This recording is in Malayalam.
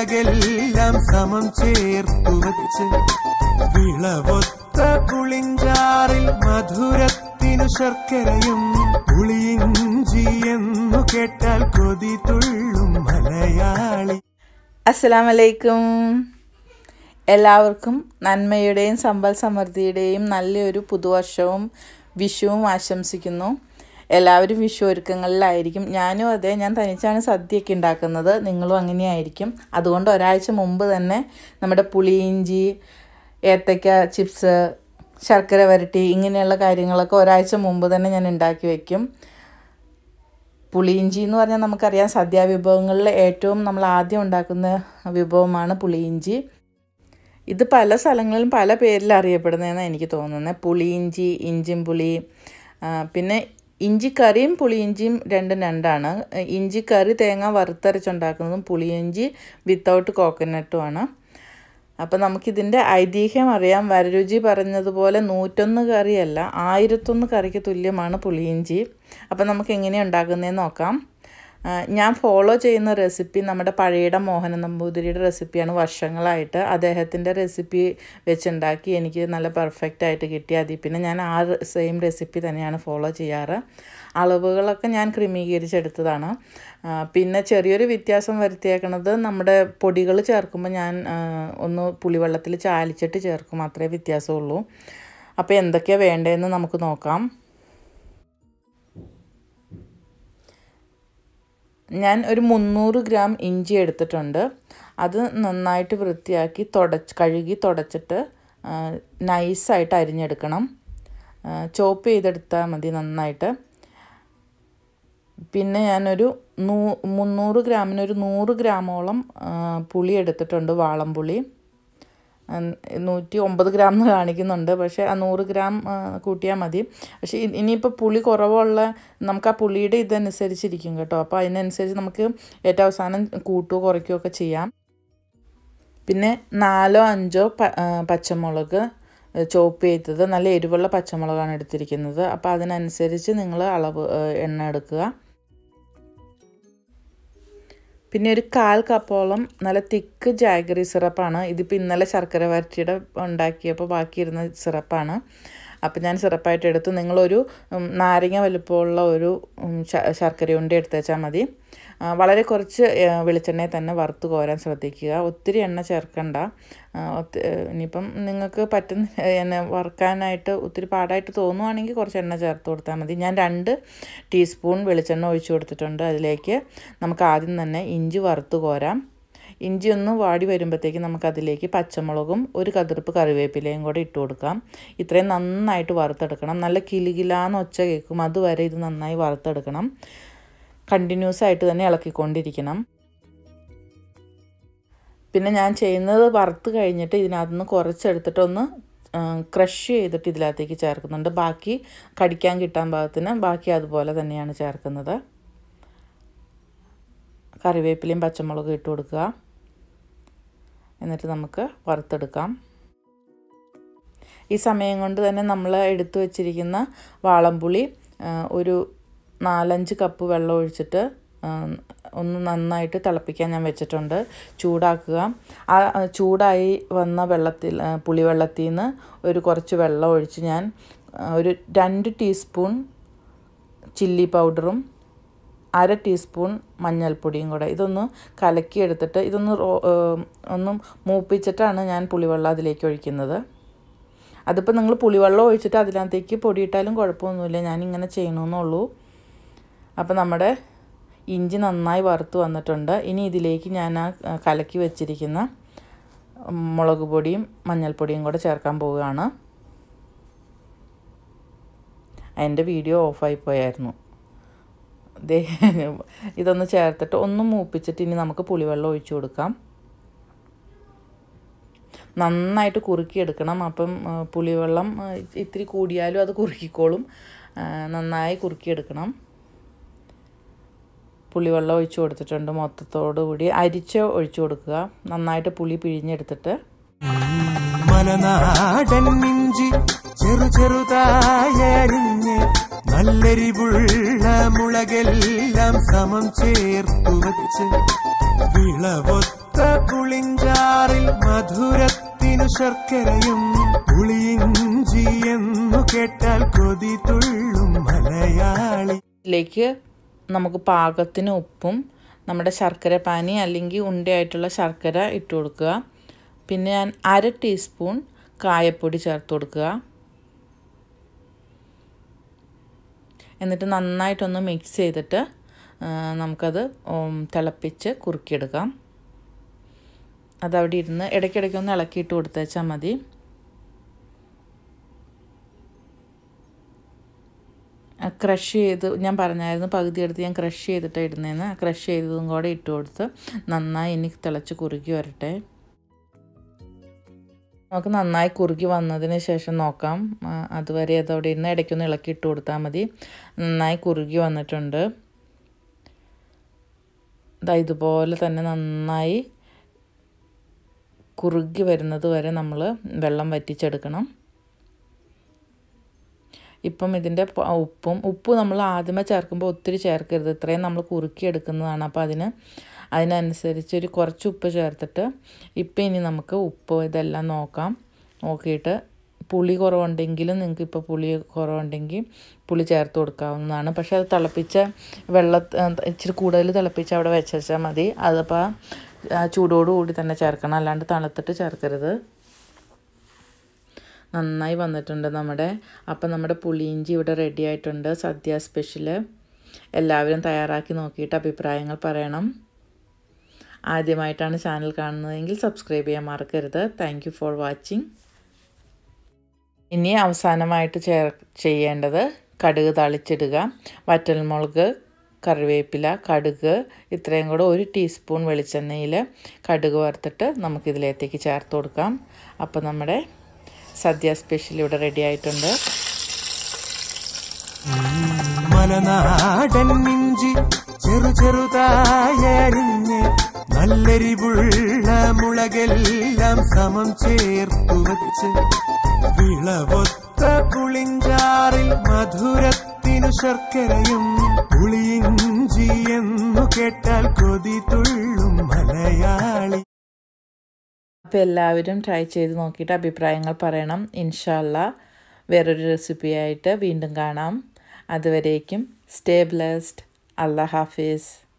മുളകെല്ലാം സമം ചേർത്തു വച്ച് വിളവൊത്ത പുളിഞ്ചാറിൽ മധുരത്തിനു ശർക്കരയും പുളിയിഞ്ചി എന്നു കേട്ടാൽ കൊതി തുള്ളും മലയാളി. അസ്സലാമലൈക്കും. എല്ലാവർക്കും നന്മയുടെയും സമ്പൽ സമൃദ്ധിയുടെയും നല്ലൊരു പുതുവർഷവും വിഷുവും ആശംസിക്കുന്നു. എല്ലാവരും വിഷു ഒരുക്കങ്ങളിലായിരിക്കും. ഞാനും അതെ ഞാൻ തനിച്ചാണ് സദ്യയൊക്കെ ഉണ്ടാക്കുന്നത്. നിങ്ങളും അങ്ങനെയായിരിക്കും. അതുകൊണ്ട് ഒരാഴ്ച മുമ്പ് തന്നെ നമ്മുടെ പുളിയിഞ്ചി ഏത്തക്ക ചിപ്സ് ശർക്കര വരട്ടി ഇങ്ങനെയുള്ള കാര്യങ്ങളൊക്കെ ഒരാഴ്ച മുമ്പ് തന്നെ ഞാൻ ഉണ്ടാക്കി വയ്ക്കും പുളിയിഞ്ചി എന്ന് പറഞ്ഞാൽ നമുക്കറിയാം സദ്യാ വിഭവങ്ങളിൽ ഏറ്റവും നമ്മൾ ആദ്യം ഉണ്ടാക്കുന്ന വിഭവമാണ് പുളിയിഞ്ചി ഇത് പല സ്ഥലങ്ങളിലും പല പേരിൽ അറിയപ്പെടുന്നതെന്നാണ് എനിക്ക് തോന്നുന്നത്. പുളിയിഞ്ചി ഇഞ്ചിൻ പുളി പിന്നെ ഇഞ്ചിക്കറിയും പുളിയിഞ്ചിയും രണ്ടും രണ്ടാണ്. ഇഞ്ചിക്കറി തേങ്ങ വറുത്തരച്ചുണ്ടാക്കുന്നതും പുളിയിഞ്ചി വിത്തൗട്ട് കോക്കനട്ടുമാണ് അപ്പോൾ നമുക്കിതിന്റെ ഐതിഹ്യം അറിയാം. വരരുചി പറഞ്ഞതുപോലെ നൂറ്റൊന്ന് കറിയല്ല ആയിരത്തൊന്ന് കറിക്ക് തുല്യമാണ് പുളിയിഞ്ചി. അപ്പോൾ നമുക്ക് എങ്ങനെയാണ് ഉണ്ടാക്കുന്നതെന്ന് നോക്കാം. ഞാൻ ഫോളോ ചെയ്യുന്ന റെസിപ്പി നമ്മുടെ പഴയുടെ മോഹന നമ്പൂതിരിയുടെ റെസിപ്പിയാണ് വർഷങ്ങളായിട്ട് അദ്ദേഹത്തിന്റെ റെസിപ്പി വെച്ചുണ്ടാക്കി. എനിക്ക് നല്ല പെർഫെക്റ്റ് ആയിട്ട് കിട്ടി അതിൽ. പിന്നെ ഞാൻ ആ സെയിം റെസിപ്പി തന്നെയാണ് ഫോളോ ചെയ്യാറ്. അളവുകളൊക്കെ ഞാൻ ക്രമീകരിച്ചെടുത്തതാണ്. പിന്നെ ചെറിയൊരു വ്യത്യാസം വരുത്തിയേക്കണത് നമ്മുടെ പൊടികൾ ചേർക്കുമ്പോൾ ഞാൻ ഒന്ന് പുളിവെള്ളത്തിൽ ചാലിച്ചിട്ട് ചേർക്കും. അത്രേ വ്യത്യാസമുള്ളൂ. അപ്പോൾ എന്തൊക്കെയാണ് വേണ്ടതെന്ന് നമുക്ക് നോക്കാം. ഞാൻ ഒരു മുന്നൂറ് ഗ്രാം ഇഞ്ചി എടുത്തിട്ടുണ്ട്. അത് നന്നായിട്ട് വൃത്തിയാക്കി തുടച്ച് കഴുകി തുടച്ചിട്ട് നൈസായിട്ട് അരിഞ്ഞെടുക്കണം. ചോപ്പ് ചെയ്തെടുത്താൽ മതി നന്നായിട്ട്. പിന്നെ ഞാനൊരു നൂ മുന്നൂറ് ഗ്രാമിനൊരു നൂറ് ഗ്രാമോളം പുളി എടുത്തിട്ടുണ്ട് വാളംപുളി. നൂറ്റി ഒമ്പത് ഗ്രാം എന്ന് കാണിക്കുന്നുണ്ട്. പക്ഷേ ആ നൂറ് ഗ്രാം കൂട്ടിയാൽ മതി. പക്ഷേ ഇനിയിപ്പോൾ പുളി കുറവുള്ള നമുക്ക് ആ പുളിയുടെ ഇതനുസരിച്ചിരിക്കും കേട്ടോ. അപ്പോൾ അതിനനുസരിച്ച് നമുക്ക് ഏറ്റവും അവസാനം കൂട്ടുകയോ കുറയ്ക്കുകയോ ഒക്കെ ചെയ്യാം. പിന്നെ നാലോ അഞ്ചോ പച്ചമുളക് ചോപ്പ് ചെയ്തത്. നല്ല എരിവുള്ള പച്ചമുളകാണ് എടുത്തിരിക്കുന്നത്. അപ്പോൾ അതിനനുസരിച്ച് നിങ്ങൾ അളവ് എണ്ണ എടുക്കുക. പിന്നെ ഒരു കാൽ കപ്പോളം നല്ല തിക്ക് ജാഗറി സിറപ്പാണ്. ഇതിപ്പോൾ ഇന്നലെ ശർക്കര വരട്ടിയുടെ ഉണ്ടാക്കിയപ്പോൾ ബാക്കിയിരുന്ന സിറപ്പാണ്. അപ്പോൾ ഞാൻ സിറപ്പായിട്ട് എടുത്തു. നിങ്ങളൊരു നാരങ്ങ വലുപ്പമുള്ള ഒരു ശർക്കര ഉണ്ട വെച്ചാൽ മതി. വളരെ കുറച്ച് വെളിച്ചെണ്ണയിൽ തന്നെ വറുത്ത് കോരാൻ ശ്രദ്ധിക്കുക. ഒത്തിരി എണ്ണ ചേർക്കണ്ട. ഇനിയിപ്പം നിങ്ങൾക്ക് പറ്റുന്ന എന്നെ വറുക്കാനായിട്ട് ഒത്തിരി പാടായിട്ട് തോന്നുവാണെങ്കിൽ കുറച്ച് എണ്ണ ചേർത്ത് കൊടുത്താൽ മതി. ഞാൻ രണ്ട് ടീസ്പൂൺ വെളിച്ചെണ്ണ ഒഴിച്ചു കൊടുത്തിട്ടുണ്ട്. അതിലേക്ക് നമുക്ക് ആദ്യം തന്നെ ഇഞ്ചി വറുത്ത് കോരാം. ഇഞ്ചി ഒന്ന് വാടി വരുമ്പോഴത്തേക്ക് നമുക്കതിലേക്ക് പച്ചമുളകും ഒരു കതിർപ്പ് കറിവേപ്പിലയും കൂടെ ഇട്ട് കൊടുക്കാം. ഇത്രയും നന്നായിട്ട് വറുത്തെടുക്കണം. നല്ല കിലുകിലാന്ന് ഒച്ച കേൾക്കും. അതുവരെ ഇത് നന്നായി വറുത്തെടുക്കണം. കണ്ടിന്യൂസ് ആയിട്ട് തന്നെ ഇളക്കിക്കൊണ്ടിരിക്കണം. പിന്നെ ഞാൻ ചെയ്യുന്നത് വറുത്ത് കഴിഞ്ഞിട്ട് ഇതിനകത്ത് നിന്ന് കുറച്ചെടുത്തിട്ടൊന്ന് ക്രഷ് ചെയ്തിട്ട് ഇതിനകത്തേക്ക് ചേർക്കുന്നുണ്ട്. ബാക്കി കടിക്കാൻ കിട്ടാൻ പാകത്തിന് ബാക്കി അതുപോലെ തന്നെയാണ് ചേർക്കുന്നത്. കറിവേപ്പിലയും പച്ചമുളകും ഇട്ട് കൊടുക്കുക. എന്നിട്ട് നമുക്ക് വറുത്തെടുക്കാം. ഈ സമയം കൊണ്ട് തന്നെ നമ്മൾ എടുത്തു വച്ചിരിക്കുന്ന വാളംപുളി ഒരു നാലഞ്ച് കപ്പ് വെള്ളം ഒഴിച്ചിട്ട് ഒന്ന് നന്നായിട്ട് തിളപ്പിക്കാൻ ഞാൻ വെച്ചിട്ടുണ്ട്. ചൂടാക്കുക. ആ ചൂടായി വന്ന വെള്ളത്തിൽ പുളിവെള്ളത്തിൽ നിന്ന് ഒരു കുറച്ച് വെള്ളം ഒഴിച്ച് ഞാൻ ഒരു രണ്ട് ടീസ്പൂൺ ചില്ലി പൗഡറും അര ടീസ്പൂൺ മഞ്ഞൾപ്പൊടിയും കൂടെ ഇതൊന്ന് കലക്കി എടുത്തിട്ട് ഇതൊന്ന് ഒന്ന് മൂപ്പിച്ചിട്ടാണ് ഞാൻ പുളിവെള്ളം അതിലേക്ക് ഒഴിക്കുന്നത്. അതിപ്പോൾ നിങ്ങൾ പുളിവെള്ളം ഒഴിച്ചിട്ട് അതിനകത്തേക്ക് പൊടിയിട്ടാലും കുഴപ്പമൊന്നുമില്ല. ഞാനിങ്ങനെ ചെയ്യണമെന്നുള്ളൂ അപ്പോൾ നമ്മുടെ ഇഞ്ചി നന്നായി വറുത്ത് വന്നിട്ടുണ്ട്. ഇനി ഇതിലേക്ക് ഞാൻ ആ കലക്കി വെച്ചിരിക്കുന്ന മുളക് പൊടിയും മഞ്ഞൾപ്പൊടിയും കൂടെ ചേർക്കാൻ പോവുകയാണ്. എന്റെ വീഡിയോ ഓഫായി പോയായിരുന്നു. ഇതൊന്ന് ചേർത്തിട്ട് ഒന്ന് മൂപ്പിച്ചിട്ട് ഇനി നമുക്ക് പുളിവെള്ളം ഒഴിച്ചു കൊടുക്കാം. നന്നായിട്ട് കുറുക്കിയെടുക്കണം. അപ്പം പുളിവെള്ളം ഇത്തിരി കൂടിയാലും അത് കുറുക്കിക്കോളും. നന്നായി കുറുക്കിയെടുക്കണം. പുളിവെള്ളം ഒഴിച്ചു കൊടുത്തിട്ടുണ്ട് മൊത്തത്തോടു കൂടി. അരിച്ച് ഒഴിച്ചു കൊടുക്കുക. നന്നായിട്ട് പുളി പിഴിഞ്ഞെടുത്തിട്ട്. മലനാടൻ ഇഞ്ചി ചെറു ചെറുതായരിഞ്ഞ് നല്ലരിവുള്ള മുളകെല്ലാം സമം ചേർത്തു വച്ച് വിളവൊത്ത പുളിഞ്ചാറിൽ മധുരത്തിനു ശർക്കരയും പുളിയിഞ്ചി എന്നു കേട്ടാൽ കൊതി തുള്ളും മലയാളി. നമുക്ക് പാകത്തിന് ഉപ്പും നമ്മുടെ ശർക്കര പാനി അല്ലെങ്കിൽ ഉണ്ടയായിട്ടുള്ള ശർക്കര ഇട്ട് കൊടുക്കുക. പിന്നെ ഞാൻ അര ടീസ്പൂൺ കായപ്പൊടി ചേർത്ത് കൊടുക്കുക. എന്നിട്ട് നന്നായിട്ടൊന്ന് മിക്സ് ചെയ്തിട്ട് നമുക്കത് തിളപ്പിച്ച് കുറുക്കിയെടുക്കാം. അതവിടെ ഇരുന്ന് ഇടയ്ക്കിടയ്ക്ക് ഒന്ന് ഇളക്കിയിട്ട് കൊടുത്തേച്ചാൽ മതി. ക്രഷ് ചെയ്ത് ഞാൻ പറഞ്ഞായിരുന്നു പകുതി എടുത്ത് ഞാൻ ക്രഷ് ചെയ്തിട്ട് ഇടുന്നതെന്ന് ക്രഷ് ചെയ്തതും കൂടെ ഇട്ട് കൊടുത്ത് നന്നായി ഇനി തിളച്ച് കുറുകി വരട്ടെ. നമുക്ക് നന്നായി കുറുകി വന്നതിന് ശേഷം നോക്കാം. അതുവരെ അതവിടെ ഇരുന്ന് ഇടയ്ക്കൊന്ന് ഇളക്കി ഇട്ട് കൊടുത്താൽ മതി. നന്നായി കുറുകി വന്നിട്ടുണ്ട്. ദാ ഇതുപോലെ തന്നെ നന്നായി കുറുകി വരുന്നത് വരെ നമ്മൾ വെള്ളം വറ്റിച്ചെടുക്കണം. ഇപ്പം ഇതിന്റെ ഉപ്പും ഉപ്പ് നമ്മൾ ആദ്യമേ ചേർക്കുമ്പോൾ ഒത്തിരി ചേർക്കരുത്. ഇത്രയും നമ്മൾ കുറുക്കിയെടുക്കുന്നതാണ്. അപ്പോൾ അതിന് അതിനനുസരിച്ച് ഒരു കുറച്ച് ഉപ്പ് ചേർത്തിട്ട് ഇപ്പം ഇനി നമുക്ക് ഉപ്പ് ഇതെല്ലാം നോക്കാം. നോക്കിയിട്ട് പുളി കുറവുണ്ടെങ്കിലും നിങ്ങൾക്ക് ഇപ്പോൾ പുളി കുറവുണ്ടെങ്കിൽ പുളി ചേർത്ത് കൊടുക്കാവുന്നതാണ്. പക്ഷേ അത് തിളപ്പിച്ച വെള്ള ഇച്ചിരി കൂടുതൽ തിളപ്പിച്ച് അവിടെ വെച്ചാൽ മതി. അതിപ്പോൾ ചൂടോടുകൂടി തന്നെ ചേർക്കണം. അല്ലാണ്ട് തണുത്തിട്ട് ചേർക്കരുത്. നന്നായി വന്നിട്ടുണ്ട് നമ്മുടെ. അപ്പം നമ്മുടെ പുളിയിഞ്ചി ഇവിടെ റെഡി ആയിട്ടുണ്ട് സദ്യ സ്പെഷ്യൽ എല്ലാവരും തയ്യാറാക്കി നോക്കിയിട്ട് അഭിപ്രായങ്ങൾ പറയണം. ആദ്യമായിട്ടാണ് ചാനൽ കാണുന്നതെങ്കിൽ സബ്സ്ക്രൈബ് ചെയ്യാൻ മറക്കരുത്. താങ്ക് ഫോർ വാച്ചിങ് ഇനി അവസാനമായിട്ട് ചേർ ചെയ്യേണ്ടത് കടുക് തളിച്ചിടുക. വറ്റൽമുളക് കറിവേപ്പില കടുക് ഇത്രയും കൂടെ ഒരു ടീസ്പൂൺ വെളിച്ചെണ്ണയിൽ കടുക് വറുത്തിട്ട് നമുക്കിതിലേക്ക് ചേർത്ത് കൊടുക്കാം. അപ്പോൾ നമ്മുടെ സദ്യ സ്പെഷ്യൽ ഇവിടെ റെഡി ആയിട്ടുണ്ട്. മലനാടൻ ഇഞ്ചി ചെറു ചെറുതായരിഞ്ഞ് നല്ലരിവുള്ള മുളകെല്ലാം സമം ചേർത്തു വച്ച് വിളവൊത്ത പുളിഞ്ചാറിൽ മധുരത്തിനു ശർക്കരയും പുളിയിഞ്ചി എന്നു കേട്ടാൽ കൊതി തുള്ളും മലയാളി. അപ്പോൾ എല്ലാവരും ട്രൈ ചെയ്ത് നോക്കിയിട്ട് അഭിപ്രായങ്ങൾ പറയണം. ഇൻഷാല്ല വേറൊരു റെസിപ്പിയായിട്ട് വീണ്ടും കാണാം. അതുവരേക്കും സ്റ്റേ ബ്ലെസ്ഡ് അള്ളാഹ് ഹാഫിസ്.